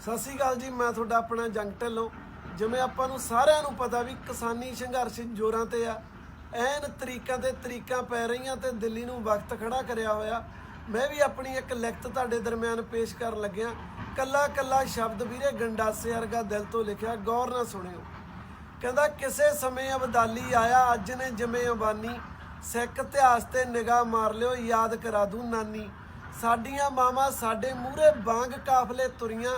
ਸਤਿ ਸ਼੍ਰੀ ਅਕਾਲ ਜੀ, ਮੈਂ ਤੁਹਾਡਾ ਆਪਣਾ ਜੰਗ ਢਿੱਲੋਂ। ਜਿਵੇਂ ਆਪਾਂ ਨੂੰ ਸਾਰਿਆਂ ਨੂੰ ਪਤਾ ਵੀ ਕਿਸਾਨੀ ਸੰਘਰਸ਼ ਜੋਰਾਂ ਤੇ ਆ, ਐਨ ਤਰੀਕਾਂ ਤੇ ਤਰੀਕਾਂ ਪੈ ਰਹੀਆਂ ਤੇ ਦਿੱਲੀ ਨੂੰ ਵਕਤ ਖੜਾ ਕਰਿਆ ਹੋਇਆ। ਮੈਂ ਵੀ ਆਪਣੀ ਇੱਕ ਲਿਖਤ ਤੁਹਾਡੇ ਦਰਮਿਆਨ ਪੇਸ਼ ਕਰਨ ਲੱਗਿਆ। ਕੱਲਾ ਕੱਲਾ ਸ਼ਬਦ ਵੀਰੇ ਗੰਡਾਸੇ ਵਰਗਾ ਦਿਲ ਤੋਂ ਲਿਖਿਆ, ਗੌਰ ਨਾਲ ਸੁਣਿਓ। ਕਹਿੰਦਾ, ਕਿਸੇ ਸਮੇਂ ਅਬਦਾਲੀ ਆਇਆ, ਅੱਜ ਨੇ ਜਿਵੇਂ ਅਬਾਨੀ। ਸਿੱਖ ਇਤਿਹਾਸ ਤੇ ਨਿਗਾਹ ਮਾਰ ਲਿਓ, ਯਾਦ ਕਰਾ ਦੂੰ ਨਾਨੀ। ਸਾਡੀਆਂ ਮਾਵਾਂ ਸਾਡੇ ਮੂਹਰੇ ਬਾਂਗ ਕਾਫਲੇ ਤੁਰੀਆਂ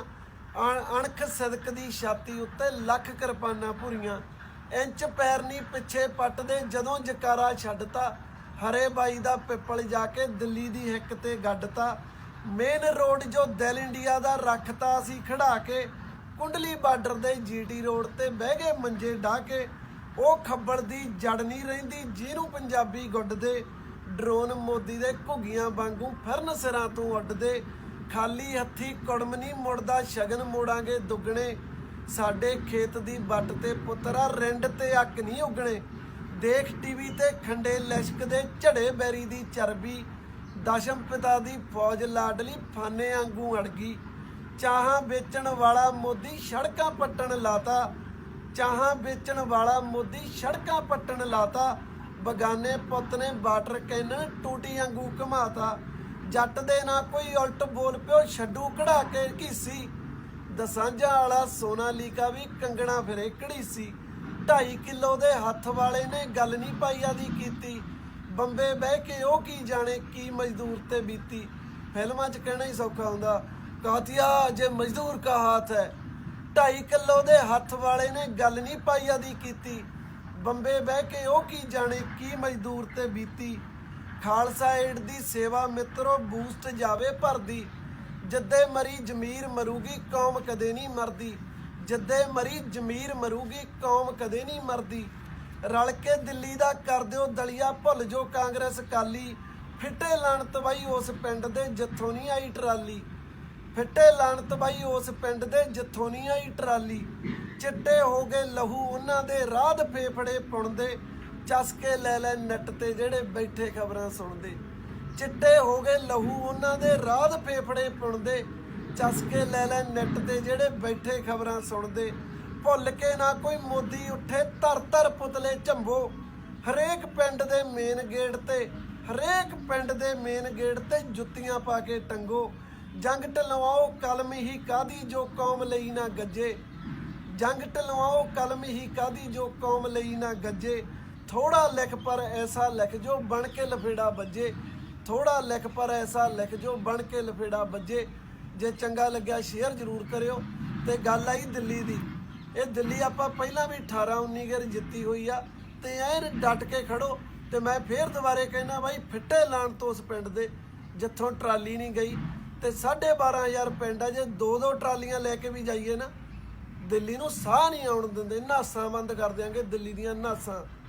ਅਣਖ ਸਦਕ ਦੀ ਛਾਤੀ ਉੱਤੇ ਲੱਖ ਕਿਰਪਾਨਾਂ ਭੁਰੀਆਂ। ਇੰਚ ਪੈਰ ਨਹੀਂ ਪਿੱਛੇ ਪੱਟਦੇ, ਜਦੋਂ ਜਕਾਰਾ ਛੱਡਤਾ, ਹਰੇ ਬਾਈ ਦਾ ਪਿੱਪਲ ਜਾ ਕੇ ਦਿੱਲੀ ਦੀ ਹਿੱਕ ਤੇ ਗੱਡਤਾ। ਮੇਨ ਰੋਡ ਜੋ ਦਿਲ ਇੰਡੀਆ ਦਾ ਰੱਖਤਾ ਸੀ ਖੜਾ ਕੇ, ਕੁੰਡਲੀ ਬਾਰਡਰ ਦੇ ਜੀਟੀ ਰੋਡ ਤੇ ਬਹਿ ਗਏ ਮੰਜੇ ਢਾ ਕੇ। ਉਹ ਖੱਬੜ ਦੀ ਜੜ ਨਹੀਂ ਰਹਿੰਦੀ, ਜਿਹਨੂੰ ਪੰਜਾਬੀ ਗੁੱਡ ਦੇ ਡਰੋਨ ਮੋਦੀ ਦੇ ਘੁੱਗੀਆਂ ਵਾਂਗੂ ਫਿਰਨ ਸਿਰਾਂ ਤੋਂ ਉੱਡਦੇ। ਖਾਲੀ ਹੱਥੀ ਕੁੜਮ ਨਹੀਂ ਮੁੜਦਾ, ਸ਼ਗਨ ਮੋੜਾਂਗੇ ਦੁੱਗਣੇ। ਸਾਡੇ ਖੇਤ ਦੀ ਵੱਟ ਤੇ ਪੁੱਤਰਾ ਰਿੰਡ ਤੇ ਅੱਕ ਨਹੀਂ ਉਗਣੇ। ਦੇਖ ਟੀਵੀ ਤੇ ਖੰਡੇ ਲਿਸ਼ਕ ਦੇ ਝੜੇ ਬੈਰੀ ਦੀ ਚਰਬੀ। ਦਸ਼ਮ ਪਿਤਾ ਦੀ ਫੌਜ ਲਾਡਲੀ ਫਾਨੇ ਵਾਂਗੂ ਅੜ ਗਈ ਚਾਹਾਂ ਵੇਚਣ ਵਾਲਾ ਮੋਦੀ ਸੜਕਾਂ ਪੱਟਣ ਲਾਤਾ। ਚਾਹਾਂ ਵੇਚਣ ਵਾਲਾ ਮੋਦੀ ਸੜਕਾਂ ਪੱਟਣ ਲਾਤਾ। ਬਗਾਨੇ ਪੁੱਤ ਨੇ ਵਾਟਰ ਕੈਨਨ ਟੂਟੀ ਵਾਂਗੂ ਘਮਾਤਾ। ਜੱਟ ਦੇ ਨਾ ਕੋਈ ਉਲਟ ਬੋਲ ਪਿਓ, ਛੱਡੂ ਕਢਾ ਕੇ ਘੀਸੀ ਦਸਾਂਝਾ ਵਾਲਾ ਸੋਨਾ ਲੀਕਾ ਵੀ ਕੰਗਣਾ ਫਿਰੇ ਘੜੀਸੀ 2.5 ਕਿਲੋ ਦੇ ਹੱਥ ਵਾਲੇ ਨੇ ਗੱਲ ਨਹੀਂ ਪਾਈ ਆਦੀ ਕੀਤੀ। ਬੰਬੇ ਬਹਿ ਕੇ ਉਹ ਕੀ ਜਾਣੇ, ਕੀ ਮਜ਼ਦੂਰ ਤੇ ਬੀਤੀ। ਫਿਲਮਾਂ 'ਚ ਕਹਿਣਾ ਹੀ ਸੌਖਾ ਹੁੰਦਾ, ਕਹਤਿਆ, ਜੇ ਮਜ਼ਦੂਰ ਕਾ ਹੱਥ ਹੈ। 2.5 ਕਿਲੋ ਦੇ ਹੱਥ ਵਾਲੇ ਨੇ ਗੱਲ ਨਹੀਂ ਪਾਈ ਆਦੀ ਕੀਤੀ। ਬੰਬੇ ਬਹਿ ਕੇ ਉਹ ਕੀ ਜਾਣੇ, ਕੀ ਮਜ਼ਦੂਰ ਤੇ ਬੀਤੀ। ਖਾਲਸਾ ਏਡ ਦੀ ਸੇਵਾ ਮਿੱਤਰੋ, ਬੂਸਟ ਜਾਵੇ ਭਰਦੀ। ਜਿੱਦੇ ਮਰੀ ਜ਼ਮੀਰ ਮਰੂਗੀ, ਕੌਮ ਕਦੇ ਨਹੀਂ ਮਰਦੀ। ਜਿੱਦੇ ਮਰੀ ਜ਼ਮੀਰ ਮਰੂਗੀ, ਕੌਮ ਕਦੇ ਨਹੀਂ ਮਰਦੀ। ਰਲ ਕੇ ਦਿੱਲੀ ਦਾ ਕਰ ਦਿਓ ਦਲੀਆ, ਭੁੱਲ ਜੋ ਕਾਂਗਰਸ ਕਾਲੀ ਫਿੱਟੇ ਲਾਣਤ ਬਾਈ ਉਸ ਪਿੰਡ ਦੇ, ਜਿੱਥੋਂ ਨਹੀਂ ਆਈ ਟਰਾਲੀ। ਫਿੱਟੇ ਲਾਣਤ ਬਾਈ ਉਸ ਪਿੰਡ ਦੇ, ਜਿੱਥੋਂ ਨਹੀਂ ਆਈ ਟਰਾਲੀ। ਚਿੱਟੇ ਹੋ ਗਏ ਲਹੂ ਉਹਨਾਂ ਦੇ, ਰਾਧ ਫੇਫੜੇ ਪੁਣਦੇ ਚਸਕੇ ਲੈ ਲੈ ਨੱਟ ਤੇ ਜਿਹੜੇ ਬੈਠੇ ਖਬਰਾਂ ਸੁਣਦੇ। ਚਿੱਟੇ ਹੋ ਗਏ ਲਹੂ ਉਹਨਾਂ ਦੇ, ਰਾਧ ਫੇਫੜੇ ਪੁਣਦੇ। ਚਸ ਕੇ ਲੈ ਲੈ ਨੱਟ ਤੇ ਜਿਹੜੇ ਬੈਠੇ ਖਬਰਾਂ ਸੁਣਦੇ। ਭੁੱਲ ਕੇ ਨਾ ਕੋਈ ਮੋਦੀ ਉੱਠੇ, ਧਰ ਧਰ ਪੁਤਲੇ ਝੰਬੋ। ਹਰੇਕ ਪਿੰਡ ਦੇ ਮੇਨ ਗੇਟ ਤੇ, ਹਰੇਕ ਪਿੰਡ ਦੇ ਮੇਨ ਗੇਟ ਤੇ ਜੁੱਤੀਆਂ ਪਾ ਕੇ ਟੰਗੋ। ਜੰਗ ਢਲਵਾਓ ਕਲਮ ਹੀ ਕਾਦੀ ਜੋ ਕੌਮ ਲਈ ਨਾ ਗੱਜੇ। ਜੰਗ ਢਲਵਾਓ ਕਲਮ ਹੀ ਕਾਦੀ ਜੋ ਕੌਮ ਲਈ ਨਾ ਗੱਜੇ। ਥੋੜਾ ਲਿਖ ਪਰ ਐਸਾ ਲਿਖ ਜੋ ਬਣ ਕੇ ਲਫੇੜਾ ਵੱਜੇ। ਥੋੜਾ ਲਿਖ ਪਰ ਐਸਾ ਲਿਖ ਜੋ ਬਣ ਕੇ ਲਫੇੜਾ ਵੱਜੇ। ਜੇ ਚੰਗਾ ਲੱਗਿਆ ਸ਼ੇਅਰ ਜ਼ਰੂਰ ਕਰਿਓ। ਤੇ ਗੱਲ ਆਈ ਦਿੱਲੀ ਦੀ। ਇਹ ਦਿੱਲੀ ਆਪਾਂ ਪਹਿਲਾਂ ਵੀ 18 19 ਗੇਰ ਜਿੱਤੀ ਹੋਈ ਆ। ਤੇ ਐਨ ਡਟ ਕੇ ਖੜੋ। ਤੇ ਮੈਂ ਫੇਰ ਦੁਬਾਰੇ ਕਹਿਣਾ ਬਾਈ, ਫਿੱਟੇ ਲਾਣ ਤੋਂ ਉਸ ਪਿੰਡ ਦੇ, ਜਿੱਥੋਂ ਟਰਾਲੀ ਨਹੀਂ ਗਈ। ਤੇ 12500 ਪਿੰਡ ਆ, ਜੇ ਦੋ ਦੋ ਟਰਾਲੀਆਂ ਲੈ ਕੇ ਵੀ ਜਾਈਏ ਨਾ, ਦਿੱਲੀ ਨੂੰ ਸਾਹ ਨਹੀਂ ਆਉਣ ਦਿੰਦੇ। ਨਾਸਾਂ ਬੰਦ ਕਰ ਦਿਆਂਗੇ ਦਿੱਲੀ ਦੀਆਂ ਨਾਸਾਂ।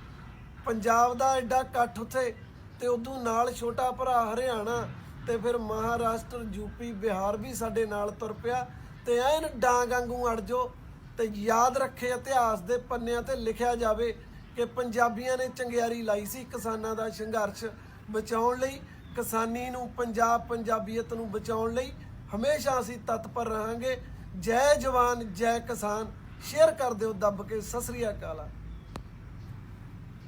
ਪੰਜਾਬ ਦਾ ਐਡਾ ਇਕੱਠ ਉੱਥੇ ਤੇ ਉਦੋਂ ਨਾਲ ਛੋਟਾ ਭਰਾ ਹਰਿਆਣਾ ਤੇ ਫਿਰ ਮਹਾਰਾਸ਼ਟਰ ਯੂਪੀ ਬਿਹਾਰ ਵੀ ਸਾਡੇ ਨਾਲ ਤੁਰ ਪਿਆ ਤੇ ਐਨ ਡਾਂਗ ਵਾਂਗੂ ਅੜ ਜੋ ਤੇ ਯਾਦ ਰੱਖੇ ਇਤਿਹਾਸ ਦੇ ਪੰਨਿਆਂ ਤੇ ਲਿਖਿਆ ਜਾਵੇ ਕਿ ਪੰਜਾਬੀਆਂ ਨੇ ਚੰਗਿਆਰੀ ਲਾਈ ਸੀ ਕਿਸਾਨਾਂ ਦਾ ਸੰਘਰਸ਼ ਬਚਾਉਣ ਲਈ, ਕਿਸਾਨੀ ਨੂੰ ਪੰਜਾਬ, ਪੰਜਾਬੀਅਤ ਨੂੰ ਬਚਾਉਣ ਲਈ। ਹਮੇਸ਼ਾ ਅਸੀਂ ਤਤਪਰ ਰਹਾਂਗੇ। ਜੈ ਜਵਾਨ, ਜੈ ਕਿਸਾਨ। ਸ਼ੇਅਰ ਕਰ ਦਿਓ ਦੱਬ ਕੇ। ਸਤਿ ਸ੍ਰੀ ਅਕਾਲ।